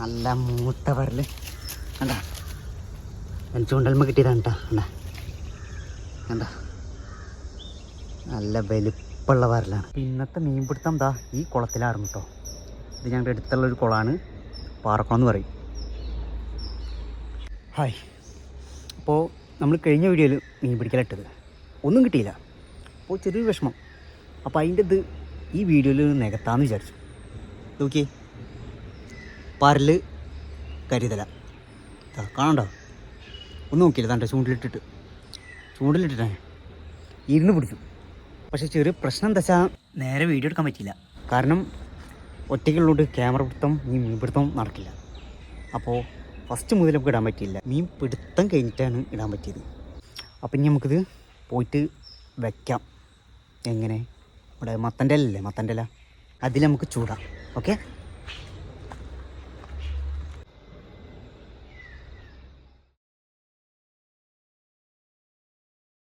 നല്ല മൂത്ത പറൽ കണ്ടാ ചൂണ്ടൽമ കിട്ടിയതാണ് കേട്ടോ കണ്ടാ? നല്ല വലിപ്പമുള്ള വരലാണ്. ഇന്നത്തെ മീൻപിടുത്തം എന്താ ഈ കുളത്തിലായിരുന്നു കേട്ടോ ഇത് ഞങ്ങളുടെ അടുത്തുള്ള ഒരു കുളമാണ് പാറക്കുളം എന്ന് പറയും. ഹായ്. അപ്പോൾ നമ്മൾ കഴിഞ്ഞ വീഡിയോയിൽ മീൻ പിടിക്കലിട്ടത് ഒന്നും കിട്ടിയില്ല. അപ്പോൾ ചെറിയൊരു വിഷമം. അപ്പോൾ അതിന്റെ ഇത് ഈ വീഡിയോയിൽ നികത്താമെന്ന് വിചാരിച്ചു. നോക്കിയേ. പരൽ കരിതല. കാണണ്ടോ ഒന്ന് നോക്കിയില്ല. തന്റെ ചൂണ്ടിലിട്ടിട്ട്. ചൂണ്ടിലിട്ടിട്ടാണ് ഇരുന്ന് പിടിച്ചു പക്ഷേ ചെറിയ പ്രശ്നം എന്താ വെച്ചാൽ നേരെ വീഡിയോ എടുക്കാൻ പറ്റില്ല കാരണം ഒറ്റയ്ക്കുള്ളതുകൊണ്ട് ക്യാമറ പിടുത്തം ഈ മീൻ പിടുത്തം നടക്കില്ല. അപ്പോൾ ഫസ്റ്റ് മുതൽ നമുക്ക് ഇടാൻ പറ്റിയില്ല. മീൻ പിടുത്തം കഴിഞ്ഞിട്ടാണ് ഇടാൻ പറ്റിയത്. അപ്പം ഇനി നമുക്കിത് പോയിട്ട് വെക്കാം. എങ്ങനെ? ഇവിടെ മത്തന്റെ അല്ലല്ലേ മത്തന്റെ അല്ല അതിൽ നമുക്ക് ചൂടാം. ഓക്കെ?